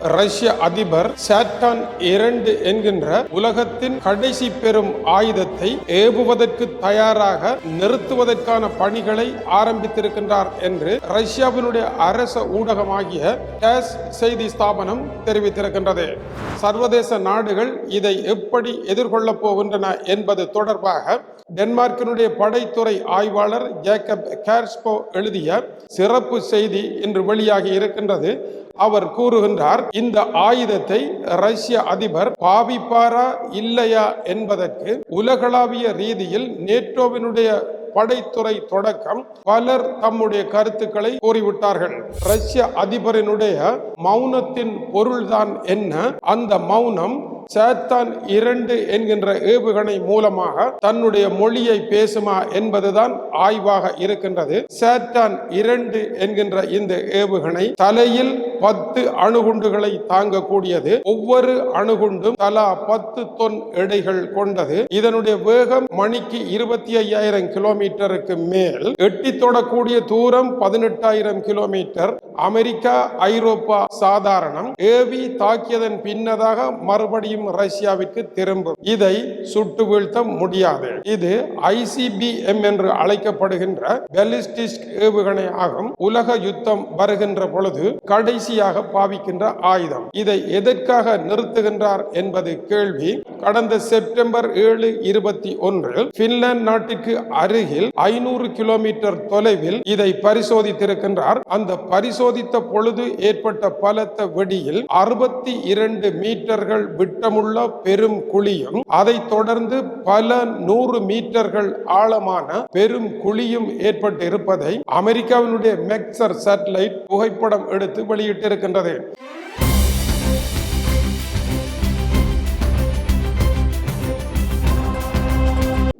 ரஷ்ய அதிபர் சாட்டான் இரண்டு என்கின்ற உலகத்தின் கடைசி பெரும் ஆயுதத்தை ஏவுவதற்கு தயாராக நிறுத்துவதற்கான பணிகளை ஆரம்பித்திருக்கின்றார் என்று ரஷ்யாவினுடைய அரச ஊடகமாகிய டேஸ் செய்தி ஸ்தாபனம் தெரிவித்திருக்கின்றது. சர்வதேச நாடுகள் இதை எப்படி எதிர்கொள்ளப் போகின்றன என்பது தொடர்பாக டென்மார்க்கினுடைய படைத்துறை ஆய்வாளர் ஜேக்கப் கேர்ஸ்போ எழுதிய சிறப்பு செய்தி இன்று வெளியாகி இருக்கின்றது. அவர் கூறுகின்றார் இந்த ஆயுதத்தை ரஷ்ய அதிபர் பாவிப்பாரா இல்லையா என்பதற்கு உலகளாவிய ரீதியில் நேட்டோவினுடைய படைத்துறை தொடக்கம் பலர் தம்முடைய கருத்துக்களை கூறிவிட்டார்கள். ரஷ்ய அதிபரினுடைய மௌனத்தின் பொருள்தான் என்ன? அந்த மௌனம் சேத்தான் இரண்டு என்கின்ற ஏவுகணை மூலமாக தன்னுடைய மொழியை பேசுமா என்பதுதான் ஆய்வாக இருக்கின்றது. சேத்தான் இரண்டு என்கின்ற இந்த ஏவுகணை தலையில் பத்து அணுகுண்டுகளை தாங்கக்கூடியது. ஒவ்வொரு அணுகுண்டும் தலா பத்து தொன் எடைகள் கொண்டது. இதனுடைய வேகம் மணிக்கு இருபத்தி ஐயாயிரம் கிலோமீட்டருக்கு மேல். எட்டி தொடக்கூடிய தூரம் பதினெட்டாயிரம் கிலோமீட்டர். அமெரிக்கா ஐரோப்பா சாதாரணம். ஏவி தாக்கியதன் பின்னதாக மறுபடியும் ரஷ்யாவிற்கு திரும்பும். இதை சுட்டு வீழ்த்த முடியாது. இது ஐசிபிஎம் என்று அழைக்கப்படுகின்ற பெலிஸ்டிக் ஏவுகணை ஆகும். உலக யுத்தம் வருகின்ற பொழுது கடைசி கடைசியாக பாவிக்கின்ற ஆயுதம். இதை எதற்காக நிறுத்துகின்றார் என்பது கேள்வி. கடந்த செப்டம்பர் ஏழு இருபத்தி ஒன்றில் பின்லாந்து நாட்டிற்கு அருகில் ஐநூறு கிலோமீட்டர் தொலைவில் இதை பரிசோதித்திருக்கின்றார். அந்த பரிசோதித்த பொழுது ஏற்பட்ட பலத்த வெடியில் அறுபத்தி இரண்டு மீட்டர்கள் விட்டமுள்ள பெரும் குழியும் அதைத் தொடர்ந்து பல நூறு மீட்டர்கள் ஆழமான பெரும் குழியும் ஏற்பட்டு இருப்பதை அமெரிக்காவினுடைய மெக்சர் சேட்டலைட் புகைப்படம் எடுத்து வெளியிட்டிருக்கின்றது.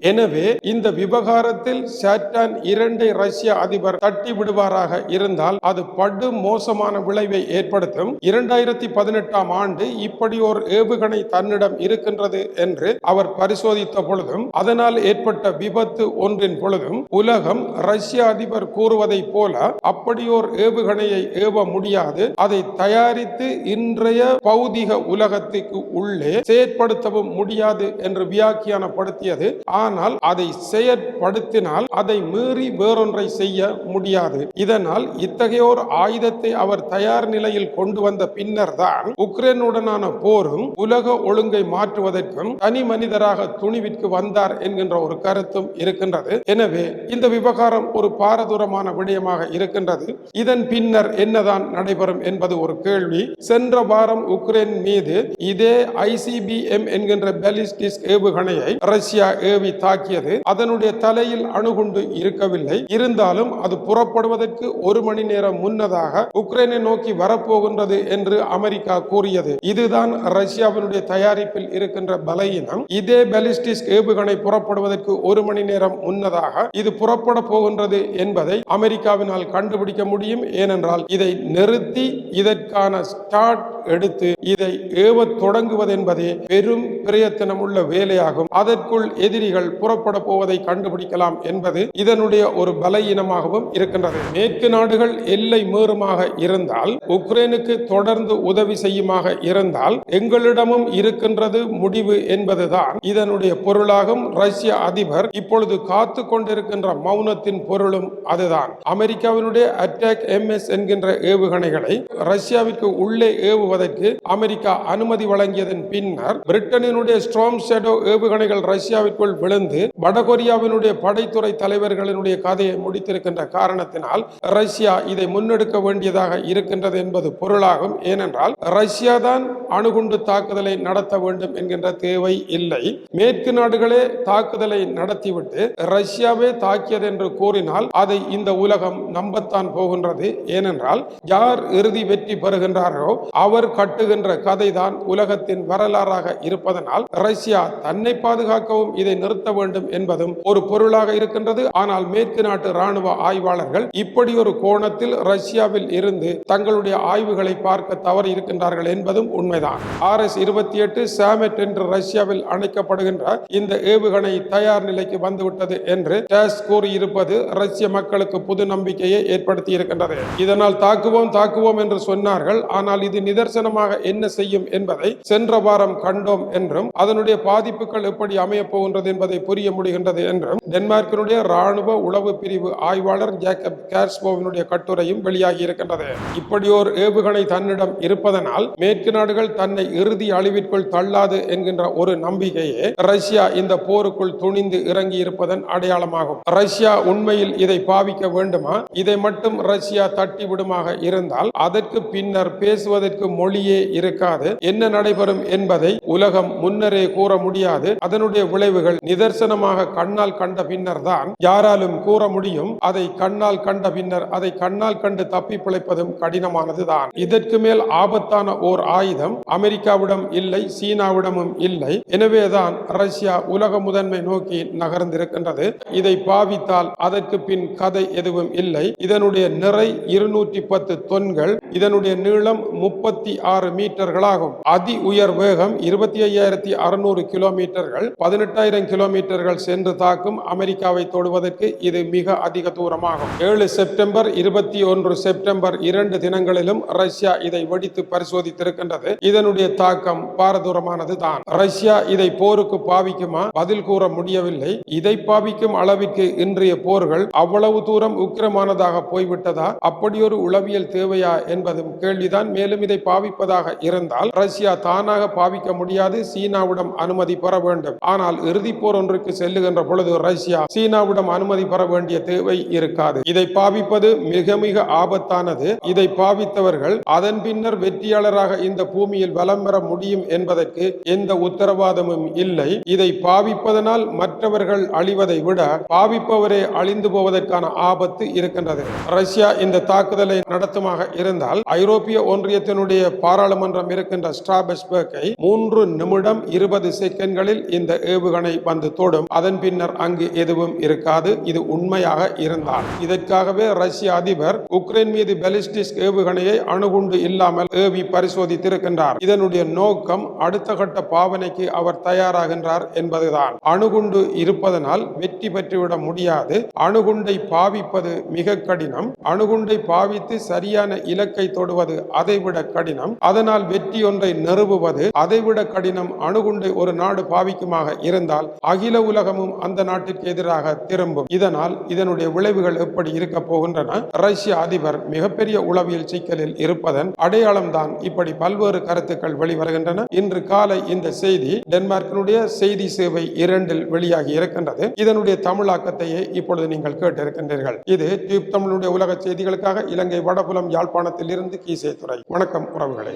எனவே இந்த விவகாரத்தில் சாட்டான் இரண்டை ரஷ்ய அதிபர் தட்டி விடுவாராக இருந்தால் அது படு மோசமான விளைவை ஏற்படுத்தும். இரண்டாயிரத்தி பதினெட்டாம் ஆண்டு இப்படி ஒரு ஏவுகணை தன்னிடம் இருக்கின்றது என்று அவர் பரிசோதித்த பொழுதும் அதனால் ஏற்பட்ட விபத்து ஒன்றின் பொழுதும் உலகம் ரஷ்ய அதிபர் கூறுவதை போல அப்படியோர் ஏவுகணையை ஏவ முடியாது. அதை தயாரித்து இன்றைய பௌதிக உலகத்துக்கு உள்ளே செயற்படுத்தவும் முடியாது என்று வியாக்கியானப்படுத்தியது. ஆனால் அதை செயற்படுத்தினால் அதை மீறி வேறொன்றை செய்ய முடியாது. இதனால் இத்தகையோர் ஆயுதத்தை அவர் தயார் நிலையில் கொண்டு வந்த பின்னர் தான் உக்ரைனுடனான போரும் உலக ஒழுங்கை மாற்றுவதற்கும் தனி மனிதராக துணிவிற்கு வந்தார் என்கின்ற ஒரு கருத்தும் இருக்கின்றது. எனவே இந்த விவகாரம் ஒரு பாரதூரமான விடயமாக இருக்கின்றது. இதன் பின்னர் என்னதான் நடைபெறும் என்பது ஒரு கேள்வி. சென்ற வாரம் உக்ரைன் மீது இதே ஐசிபிஎம் என்கின்ற பெலிஸ்டிக் ஏவுகணையை ரஷ்யா ஏவி தாக்கியது. அதனுடைய தலையில் அணுகுண்டு இருக்கவில்லை. இருந்தாலும் அது புறப்படுவதற்கு ஒரு மணி நேரம் முன்னதாக உக்ரைனை நோக்கி வரப்போகின்றது என்று அமெரிக்கா கூறியது. இதுதான் ரஷ்யாவினுடைய தயாரிப்பில் இருக்கின்ற பலையினம் இதே பலிஸ்டிக் ஏவுகணை புறப்படுவதற்கு ஒரு மணி நேரம் முன்னதாக இது புறப்பட போகின்றது என்பதை அமெரிக்காவினால் கண்டுபிடிக்க முடியும். ஏனென்றால் இதை நிறுத்தி இதற்கான ஸ்டார்ட் எடுத்து இதை ஏவத் தொடங்குவது என்பதே பெரும் பிரயத்தனமுள்ள வேலையாகும். அதற்குள் எதிரிகள் புறப்பட போவதை கண்டுபிடிக்கலாம் என்பது இதனுடைய ஒரு பலவீனமாகவும் இருக்கின்றது. மேற்கு நாடுகள் எல்லை மீறுமாக இருந்தால் உக்ரைனுக்கு தொடர்ந்து உதவி செய்யுமாக இருந்தால் எங்களிடமும் இருக்கின்றது முடிவு என்பதுதான் இதனுடைய பொருளாகும். ரஷ்ய அதிபர் இப்பொழுது காத்து கொண்டிருக்கின்ற மௌனத்தின் பொருளும் அதுதான். அமெரிக்காவினுடைய அட்டாக் எம் எஸ் என்கின்ற ஏவுகணைகளை ரஷ்யாவிற்கு உள்ளே ஏவுவதற்கு அமெரிக்கா அனுமதி வழங்கியதன் பின்னர் பிரிட்டனின் பிரிட்டனினுடைய ஸ்ட்ராம் ஷேடோ ஏவுகணைகள் ரஷ்யாவிற்குள் விழுந்து வடகொரியாவினுடைய படைத்துறை தலைவர்களினுடைய கதையை முடித்திருக்கின்ற காரணத்தினால் ரஷ்யா இதை முன்னெடுக்க வேண்டியதாக இருக்கின்றது என்பது பொருளாகும். ஏனென்றால் ரஷ்யா தான் அணுகுண்டு தாக்குதலை நடத்த வேண்டும் என்கின்ற தேவை இல்லை. மேற்கு நாடுகளே தாக்குதலை நடத்திவிட்டு ரஷ்யாவே தாக்கியது என்று கூறினால் அதை இந்த உலகம் நம்பத்தான் போகின்றது. ஏனென்றால் யார் இறுதி வெற்றி பெறுகின்றாரோ அவர் கட்டுகின்ற கதைதான் உலகத்தின் வரலாறாக இருப்பதனால் ரஷ்யா தன்னை பாதுகாக்கவும் இதை நிறுத்த வேண்டும் என்பதும் ஒரு பொருளாக இருக்கின்றது. ஆனால் மேற்கு நாட்டு ராணுவ ஆய்வாளர்கள் இப்படி ஒரு கோணத்தில் ரஷ்யாவில் இருந்து தங்களுடைய ஆய்வுகளை பார்க்க தவறி இருக்கின்றார்கள் என்பதும் உண்மைதான். ஆர் எஸ் இருபத்தி எட்டு சாமெட் என்று ரஷ்யாவில் அழைக்கப்படுகின்ற இந்த ஏவுகணை தயார் நிலைக்கு வந்துவிட்டது என்று டேஸ் கூறியிருப்பது ரஷ்ய மக்களுக்கு புது நம்பிக்கையை ஏற்படுத்தி இருக்கின்றது. இதனால் தாக்குவோம் தாக்குவோம் என்று சொன்னார்கள். ஆனால் இது நிதர்சனமாக என்ன செய்யும் என்பதை சென்ற வாரம் கண்டோம் என்று என்றும் அதனுடைய பாதிப்புகள் எப்படி அமையப் போகின்றது என்பதை புரிய முடிகின்றது என்றும் டென்மார்க்கினுடைய ராணுவ உளவு பிரிவு ஆய்வாளர் ஜேக்கப் கேர்ஸ்போவினுடைய கட்டுரையும் வெளியாகி இருக்கின்றது. இப்படி ஒரு ஏவுகணை தன்னிடம் இருப்பதனால் மேற்கு நாடுகள் தன்னை இறுதி அழிவிற்குள் தள்ளாது என்கின்ற ஒரு நம்பிக்கையே ரஷ்யா இந்த போருக்குள் துணிந்து இறங்கி இருப்பதன் அடையாளமாகும். ரஷ்யா உண்மையில் இதை பாவிக்க வேண்டுமா? இதை மட்டும் ரஷ்யா தட்டி விடுமாக இருந்தால் அதற்கு பின்னர் பேசுவதற்கு மொழியே இருக்காது. என்ன நடைபெறும் என்பதை உலகம் முன்னரே கூற முடியாது. அதனுடைய விளைவுகள் நிதர்சனமாக கண்ணால் கண்ட பின்னர் தான் யாராலும் கூற முடியும். அதை கண்ணால் கண்ட பின்னர் அதை கண்ணால் கண்டு தப்பி பிழைப்பதும் கடினமானதுதான். இதற்கு மேல் ஆபத்தான ஓர் ஆயுதம் அமெரிக்காவிடம் இல்லை சீனாவிடமும் இல்லை. எனவேதான் ரஷ்யா உலக முதன்மை நோக்கி நகர்ந்திருக்கின்றது. இதை பாவித்தால் அதற்கு பின் கதை எதுவும் இல்லை. இதனுடைய நிறை இருநூற்றி பத்து தொன்கள் இதனுடைய நீளம் முப்பத்தி ஆறு மீட்டர்களாகும். அதி உயர் வேகம் இருபத்தி ஐயாயிரத்தி அறுநூறு கிலோமீட்டர்கள். பதினெட்டாயிரம் கிலோமீட்டர்கள் சென்று தாக்கும் அமெரிக்காவை தொடுவதற்கு இது மிக அதிக தூரமாகும். ஏழு செப்டம்பர் இருபத்தி ஒன்று செப்டம்பர் இரண்டு தினங்களிலும் ரஷ்யா இதை வெடித்து பரிசோதித்திருக்கின்றது. இதனுடைய தாக்கம் பாரதூரமானது தான். ரஷ்யா இதை போருக்கு பாவிக்குமா? பதில் கூற முடியவில்லை. இதை பாவிக்கும் அளவிற்கு இன்றைய போர்கள் அவ்வளவு தூரம் உக்கிரமானதாக போய்விட்டதா? அப்படியொரு உளவியல் தேவையா என்பதும் கேள்விதான். மேலும் இதை பாவிப்பதாக இருந்தால் ரஷ்யா தானாக பாவிக்க முடியாது. சீனாவிடம் அனுமதி பெற வேண்டும். ஆனால் இறுதி போர் ஒன்றுக்கு செல்லுகின்ற பொழுது ரஷ்யா சீனாவிடம் அனுமதி பெற வேண்டிய தேவை இருக்காது. இதை பாவிப்பது மிக மிக ஆபத்தானது. இதை பாவித்தவர்கள் அதன் பின்னர் வெற்றியாளராக இந்த பூமியில் வலம் பெற முடியும் என்பதற்கு எந்த உத்தரவாதமும் இல்லை. இதை பாவிப்பதனால் மற்றவர்கள் அழிவதை விட பாவிப்பவரே அழிந்து போவதற்கான ஆபத்து இருக்கின்றது. ரஷ்யா இந்த தாக்குதலை நடத்துமாக இருந்தால் ஐரோப்பிய ஒன்றியத்தினுடைய பாராளுமன்றம் இருக்கின்ற ஸ்ட்ராபெஸ்பர்க்கை மூன்று நிமிடம் இருபது செகண்ட்களில் இந்த ஏவுகணை வந்து தொடும். அதன் பின்னர் அங்கு எதுவும் இருக்காது. இது உண்மையாக இருந்தால். இதற்காகவே ரஷ்ய அதிபர் உக்ரைன் மீது பெலிஸ்டிக் ஏவுகணையை அணுகுண்டு இல்லாமல் ஏவி பரிசோதித்திருக்கின்றார். இதனுடைய நோக்கம் அடுத்த கட்ட பாவனைக்கு அவர் தயாராகின்றார் என்பதுதான். அணுகுண்டு இருப்பதனால் வெற்றி பெற்றுவிட முடியாது. அணுகுண்டை பாவிப்பது மிக கடினம். அணுகுண்டை பாவித்து சரியான இலக்கு தொடுவது அதைவிட கடினம். அதனால் வெற்றி ஒன்றை நிறுவுவது அதைவிட கடினம். அணுகுண்டை ஒரு நாடு பாவிக்குமாக இருந்தால் அகில உலகமும் அந்த நாட்டிற்கு எதிராக திரும்பும். இதனால் இதனுடைய விளைவுகள் எப்படி இருக்க போகின்றன? ரஷ்ய அதிபர் மிகப்பெரிய உளவியல் சிக்கலில் இருப்பதன் அடையாளம்தான் இப்படி பல்வேறு கருத்துக்கள் வெளிவருகின்றன. இன்று காலை இந்த செய்தி டென்மார்க்கினுடைய செய்தி சேவை இரண்டில் வெளியாகி இருக்கின்றது. இதனுடைய தமிழாக்கத்தையே இப்பொழுது நீங்கள் கேட்டிருக்கின்றீர்கள். இது டியூப் தமிழுடைய உலக செய்திகளுக்காக இலங்கை வடபுலம் யாழ்ப்பாணத்தில் இருந்து கீசே துறை வணக்கம் உறவுகளை.